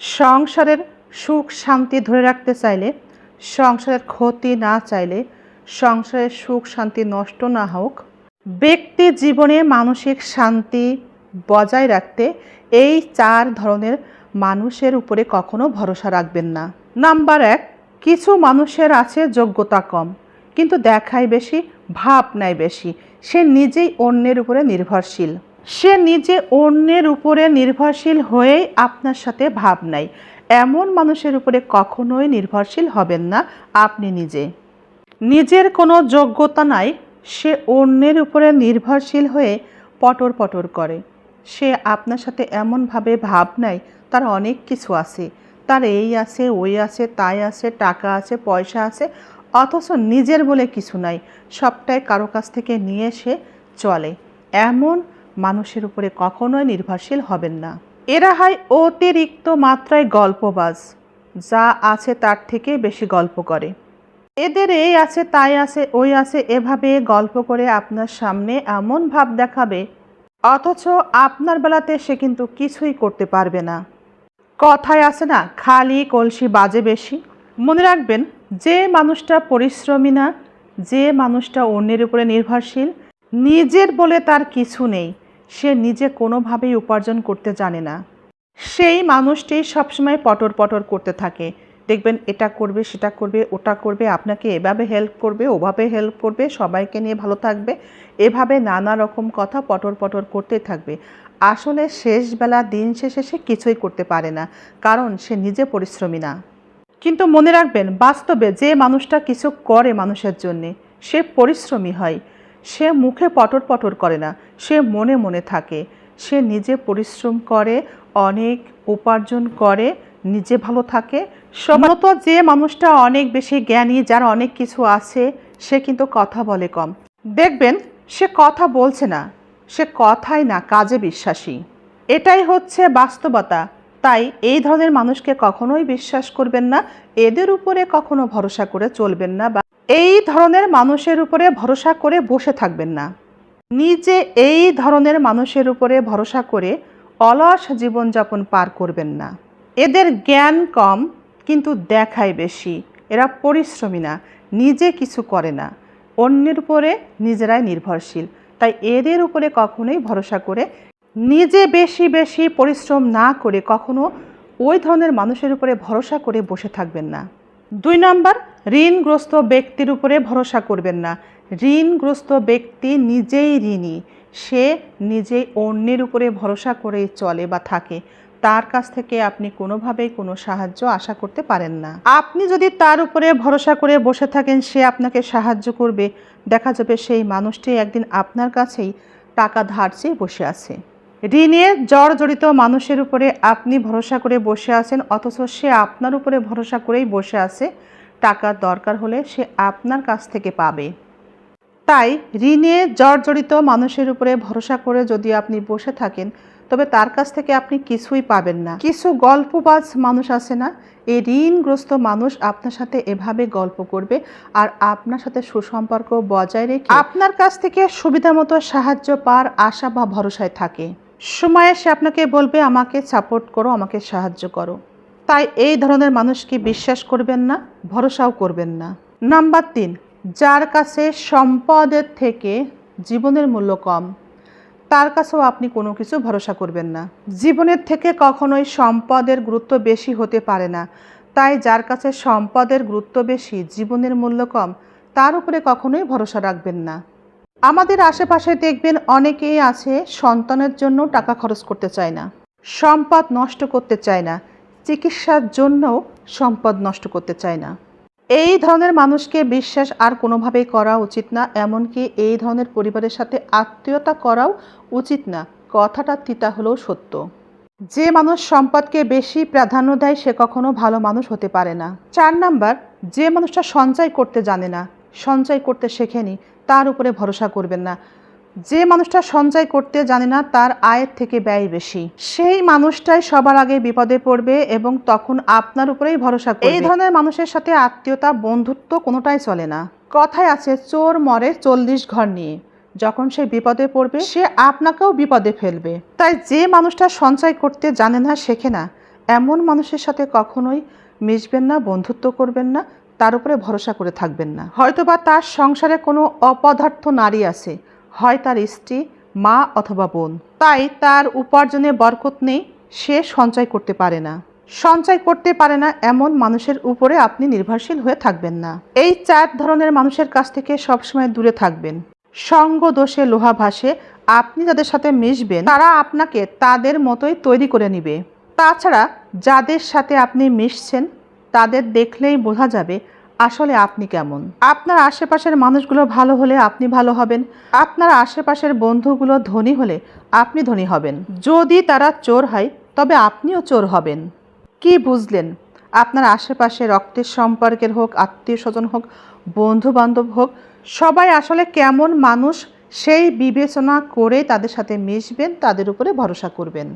সংসারের সুখ শান্তি ধরে রাখতে চাইলে, সংসারের ক্ষতি না চাইলে, সংসারের সুখ শান্তি নষ্ট না হোক, ব্যক্তি জীবনে মানসিক শান্তি বজায় রাখতে এই চার ধরনের মানুষের উপরে কখনো ভরসা রাখবেন না। নাম্বার এক, কিছু মানুষের আছে যোগ্যতা কম, কিন্তু দেখায় বেশি ভাব নেয় বেশি। সে নিজেই অন্যের উপরে নির্ভরশীল। সে নিজে অন্যের উপরে নির্ভরশীল হয়েই আপনার সাথে ভাব নেয়। এমন মানুষের উপরে কখনোই নির্ভরশীল হবেন না আপনি নিজে। নিজের কোনো যোগ্যতা নাই, সে অন্যের উপরে নির্ভরশীল হয়ে পটর পটর করে। সে আপনার সাথে এমনভাবে ভাব নেয়, তার অনেক কিছু আছে। তার এই আছে, ওই আছে, তাই আছে, টাকা আছে, পয়সা আছে, অথচ নিজের বলে কিছু নাই। সবটাই কারও কাছ থেকে নিয়ে সে চলে। এমন মানুষের উপরে কখনোই নির্ভরশীল হবেন না। এরা হয় অতিরিক্ত মাত্রায় গল্পবাজ, যা আছে তার থেকে বেশি গল্প করে। এদের এই আছে, তাই আছে, ওই আছে, এভাবে গল্প করে আপনার সামনে এমন ভাব দেখাবে, অথচ আপনার বেলাতে সে কিন্তু কিছুই করতে পারবে না। কথায় আছে না, খালি কলসি বাজে বেশি। মনে রাখবেন, যে মানুষটা পরিশ্রমী না, যে মানুষটা অন্যের উপরে নির্ভরশীল, নিজের বলে তার কিছু নেই। সে নিজে কোনোভাবেই উপার্জন করতে জানে না। সেই মানুষটি সবসময় পটর পটর করতে থাকে। দেখবেন, এটা করবে, সেটা করবে, ওটা করবে, আপনাকে এভাবে হেল্প করবে, ওভাবে হেল্প করবে, সবাইকে নিয়ে ভালো থাকবে। এভাবে নানা রকম কথা পটর পটর করতে থাকবে। আসলে শেষবেলা দিন শেষে সে কিছুই করতে পারে না, কারণ সে নিজে পরিশ্রমী না। কিন্তু মনে রাখবেন, বাস্তবে যে মানুষটা কিছু করে মানুষের জন্যে, সে পরিশ্রমী হয়। সে মুখে পটর পটর করে না, সে মনে মনে থাকে। সে নিজে পরিশ্রম করে, অনেক উপার্জন করে, নিজে ভালো থাকে। সম্ভবত যে মানুষটা অনেক বেশি জ্ঞানী, যার অনেক কিছু আছে, সে কিন্তু কথা বলে কম। দেখবেন, সে কথা বলছে না, সে কথাই না, কাজে বিশ্বাসী। এটাই হচ্ছে বাস্তবতা। তাই এই ধরনের মানুষকে কখনোই বিশ্বাস করবেন না, এদের উপরে কখনো ভরসা করে চলবেন না বা এই ধরনের মানুষের উপরে ভরসা করে বসে থাকবেন না। নিজে এই ধরনের মানুষের উপরে ভরসা করে অলস জীবনযাপন পার করবেন না। এদের জ্ঞান কম, কিন্তু দেখায় বেশি। এরা পরিশ্রমী না, নিজে কিছু করে না। অন্যের উপরে নিজেরাই নির্ভরশীল। তাই এদের উপরে কখনোই ভরসা করে নিজে বেশি বেশি পরিশ্রম না করে কখনো ওই ধরনের মানুষের উপরে ভরসা করে বসে থাকবেন না। দুই নম্বর ঋণগ্রস্ত ব্যক্তির উপরে ভরসা করবেন না। ঋণগ্রস্ত ব্যক্তি নিজেই ঋণী। সে নিজেই অন্যের উপরে ভরসা করেই চলে বা থাকে। তার কাছ থেকে আপনি কোনোভাবেই কোনো সাহায্য আশা করতে পারেন না। আপনি যদি তার উপরে ভরসা করে বসে থাকেন, সে আপনাকে সাহায্য করবে। দেখা যাবে সেই মানুষটি একদিন আপনার কাছেই টাকা ধার চেয়ে বসে আছে। ঋণে জর্জরিত মানুষের উপরে আপনি ভরসা করে বসে আছেন, অথচ সে আপনার উপরে ভরসা করেই বসে আছে। টাকার দরকার হলে সে আপনার কাছ থেকে পাবে। তাই ঋণে জর্জরিত মানুষের উপরে ভরসা করে যদি আপনি বসে থাকেন, তবে তার কাছ থেকে আপনি কিছুই পাবেন না। কিছু গল্পবাজ মানুষ আছে না? এই ঋণগ্রস্ত মানুষ আপনার সাথে এভাবে গল্প করবে আর আপনার সাথে সুসম্পর্ক বজায় রেখে আপনার কাছ থেকে সুবিধা মতো সাহায্য পাওয়ার আশা বা ভরসায় থাকে। সময়ে সে আপনাকে বলবে, আমাকে সাপোর্ট করো, আমাকে সাহায্য করো। তাই এই ধরনের মানুষকে বিশ্বাস করবেন না, ভরসাও করবেন না। নাম্বার তিন, যার কাছে সম্পদের থেকে জীবনের মূল্য কম, তার কাছেও আপনি কোনো কিছু ভরসা করবেন না। জীবনের থেকে কখনোই সম্পদের গুরুত্ব বেশি হতে পারে না, তাই যার কাছে সম্পদের গুরুত্ব বেশি, জীবনের মূল্য কম, তার উপরে কখনোই ভরসা রাখবেন না। আমাদের আশেপাশে দেখবেন অনেকেই আছে, সন্তানের জন্য টাকা খরচ করতে চায় না, সম্পদ নষ্ট করতে চায় না চিকিৎসার জন্যও সম্পদ নষ্ট করতে চায় না। এই ধরনের মানুষকে বিশ্বাস আর কোনোভাবেই করা উচিত না, এমনকি এই ধরনের পরিবারের সাথে আত্মীয়তা করাও উচিত না। কথাটা তিতা হলেও সত্য। যে মানুষ সম্পদকে বেশি প্রাধান্য দেয়, সে কখনো ভালো মানুষ হতে পারে না। চার নাম্বার, যে মানুষটা সঞ্চয় করতে জানে না, সঞ্চয় করতে শেখেনি, তার উপরে ভরসা করবেন না। যে মানুষটা সঞ্চয় করতে জানে না, তার আয়ের থেকে ব্যয় বেশি। সেই মানুষটাই সবার আগে বিপদে পড়বে এবং তখন আপনার উপরেই ভরসা করবে। এই ধরনের মানুষের সাথে আত্মীয়তা, বন্ধুত্ব কোনোটাই চলে না। কথায় আছে, চোর মরে চল্লিশ ঘর নিয়ে। যখন সে বিপদে পড়বে, সে আপনাকেও বিপদে ফেলবে। তাই যে মানুষটা সঞ্চয় করতে জানে না শেখে না? এমন মানুষের সাথে কখনোই মিশবেন না, বন্ধুত্ব করবেন না, তার উপরে ভরসা করে থাকবেন না। হয়তোবা তার সংসারে কোনো অপদার্থ নারী আছে হয় তার স্ত্রী, মা অথবা বোন। তাই তার উপার্জনে বরকত নেই, সে সঞ্চয় করতে পারে না। সঞ্চয় করতে পারে না এমন মানুষের উপরে আপনি নির্ভরশীল হয়ে থাকবেন না। এই চার ধরনের মানুষের কাছ থেকে সবসময় দূরে থাকবেন। সঙ্গ দোষে লোহা ভাসে, আপনি যাদের সাথে মিশবেন, তারা আপনাকে তাদের মতোই তৈরি করে নিবে। তাছাড়া যাদের সাথে আপনি মিশছেন, তাদের দেখলেই বোঝা যাবে আসলে আপনি কেমন? আপনার আশেপাশের মানুষগুলো ভালো হলে আপনি ভালো হবেন। আপনার আশেপাশের বন্ধুগুলো ধনী হলে আপনি ধনী হবেন। যদি তারা চোর হয়, তবে আপনিও চোর হবেন। কি বুঝলেন? আপনার আশেপাশে রক্তের সম্পর্কের হোক আত্মীয় স্বজন হোক বন্ধু বান্ধব হোক, সবাই আসলে কেমন মানুষ, সেই বিবেচনা করে তাদের সাথে মিশবেন, তাদের উপরে ভরসা করবেন।